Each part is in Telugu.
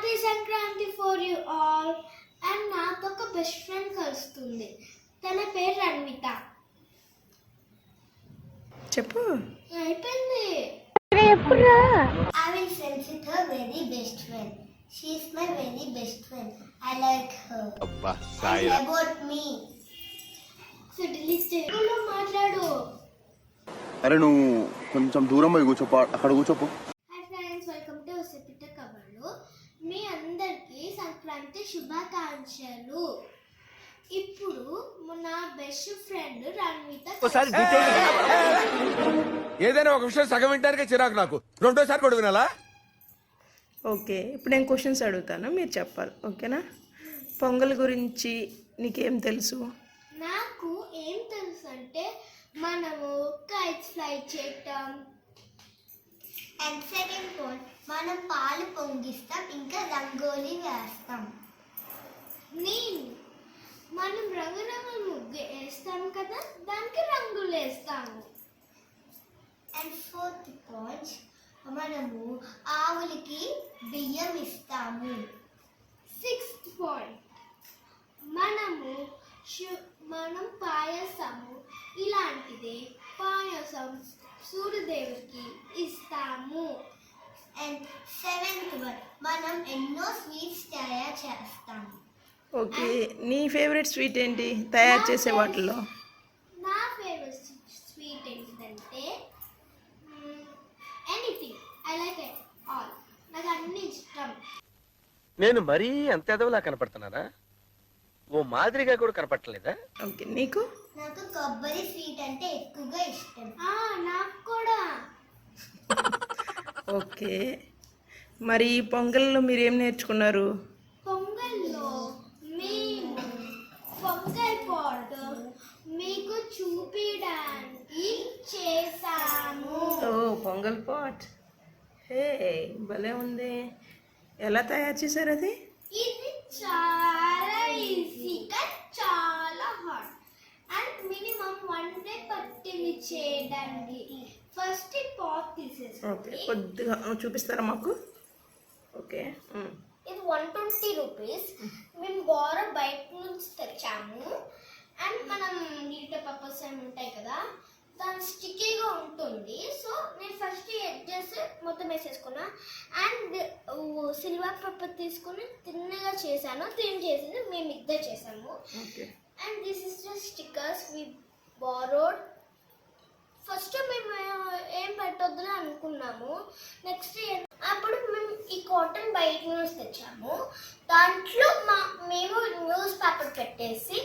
Happy Sankranti for you all and నాకు ఒక బెస్ట్ ఫ్రెండ్ కలుస్తుంది. తన పేరు రణ్విత చెప్పు. అయిపోయింది. I very best friend she my very best friend I like about me తెలుగులో మాట్లాడు. అరే నువ్వు కొంచెం దూరం పోయి కూర్చోపో. అక్కడ కూర్చోపో. సంక్రాంతి శుభాకాంక్షలు. ఇప్పుడు నా బెస్ట్ ఫ్రెండ్ రణ్విత ఒకసారి ఏదైనా ఒక విషయం సగం వింటానికే చిరాకు నాకు. రెండోసారి కూడా వినాలా? ఓకే ఇప్పుడు నేను క్వశ్చన్స్ అడుగుతాను మీరు చెప్పాలి ఓకేనా? పొంగల్ గురించి నీకేం తెలుసు? నాకు ఏం తెలుసు అంటే మనము కైట్స్ ఫ్లై చేయటం అండ్ సెకండ్ పాయింట్ మనం పాలు పొంగిస్తాం ఇంకా రంగోలీ వేస్తాం. నేను మనం రంగురంగుల ముగ్గు వేస్తాం కదా దానికి రంగులు వేస్తాము. అండ్ ఫోర్త్ పాయింట్ మనము ఆవులకి బియ్యం ఇస్తాము. సిక్స్త్ పాయింట్ మనము మనం పాయసము ఇలాంటిదే పాయసం. సూర్యదేవుడికి ఇస్తాము. అండ్ సెవెంత్ వన్ మనం ఎన్నో స్వీట్స్ తయారు చేస్తాము ఓకే నీ ఫేవరెట్ స్వీట్ ఏంటి? తయారు చేసే వాటిల్లో నా ఫేవరెట్ స్వీట్ ఏంటిదంటే anything I like it all నాకు అన్ని ఇష్టం. నేను మరీ అంత ఎదవలా కనపడుతున్నానా? ఓ మాదిరిగా కూడా కనపడలేదా ఓకే నీకు? నాకు కొబ్బరి స్వీట్ అంటే ఎక్కువగా ఇష్టం. నాకు కూడా. ఓకే. మరి ఈ పొంగల్లో మీరు ఏం నేర్చుకున్నారు? పొంగల్లో మేము పొంగల్ పౌడర్ మీకు చూపించడానికి చేసాము ఓ పొంగల్ పాట్. హే భలే ఉంది. ఎలా తయారు చేశారు అది? ఇది చాలా ఈజీ కానీ చాలా hard and minimum one day పట్టింది చేయడానికి. ఫస్ట్ పాట్ ఓకే తీసేసుకోండి కొద్దిగా చూపిస్తారా మాకు? ఓకే. ఇది వన్ ట్వంటీ రూపీస్ మేము బోర బయట నుంచి తెచ్చాము. అండ్ మనం లీటర్ పర్పస్ ఏమి ఉంటాయి కదా దాని స్టిక్కీగా ఉంటుంది. సో నేను ఫస్ట్ ఎడ్జెస్ మొత్తం వేసేసుకున్నా. అండ్ సిల్వర్ పేపర్ తీసుకుని తిన్నగా చేశాను. తిన్ చేసింది మేము ఇద్దరు చేసాము and this is the stickers we borrowed first మేము ఏం పెట్టొద్దని అనుకున్నాము. నెక్స్ట్ అప్పుడు మేము ఈ కాటన్ బయట నుంచి తెచ్చాము. దాంట్లో మా మేము న్యూస్ పేపర్ పెట్టేసి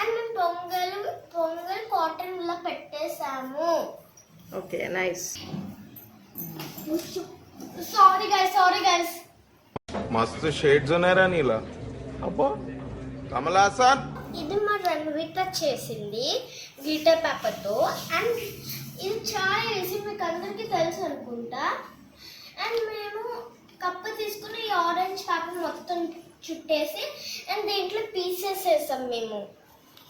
అండ్ మేము పొంగల్ పొంగల్ కాటన్ ఇలా పెట్టేసాము. Okay nice sorry guys sorry guys మస్తు షేడ్స్ ఉన్నారా నీలా. అబ్బో కమలా సార్ ఇది మా రణవీత చేసింది గ్లిటర్ పేపర్తో అండ్ ఇది చాలా వేసి మీకు అందరికి తెలుసు అనుకుంటా. అండ్ మేము కప్పు తీసుకుని ఈ ఆరెంజ్ పేపర్ మొత్తం చుట్టేసి అండ్ దీంట్లో పీసెస్ వేసాం మేము.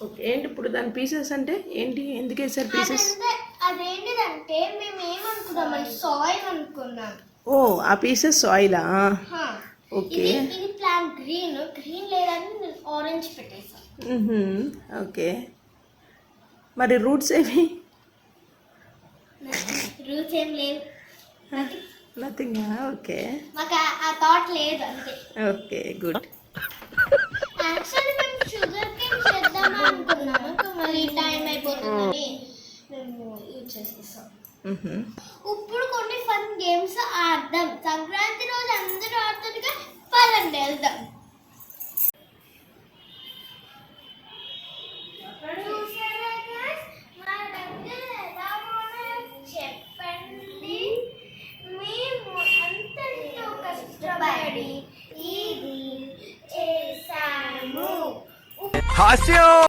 ఓకే ఏంటి ఇప్పుడు దాని పీసెస్ అంటే ఏంటి? ఎందుకు వేసారు పీసెస్ అదంటే అదేంటిదంటే మేము ఏమనుకున్నాం సాయిల్ అనుకున్నాం. ఓ ఆ పీసెస్ ఆయిలా హా. ఓకే. ఇది ప్లాన్ గ్రీన్ గ్రీన్ లేదని ఆరెంజ్ పెట్టేసాం ఓకే. మరి రూట్స్ ఏవి? రూల్స్ ఏం లేవు. నథింగ్. ఓకే. మాకు ఆ- ఆ థాట్ లేదు అంతే. Okay good. యాక్చువల్లీ మేము షుగర్ కేన్ చేద్దామని అనుకున్నాము ఇంకా మళ్ళీ టైం అయిపోతుందని మేము ఇప్పుడు కొన్ని ఫన్ గేమ్స్ ఆడదాం. సంక్రాంతి రోజు అందరూ ఆడుతుండగా పదండి వెళ్దాం. చెప్పండి. మేము అంతటితో కష్టపడి ఇది చేసాము. హాస్యం!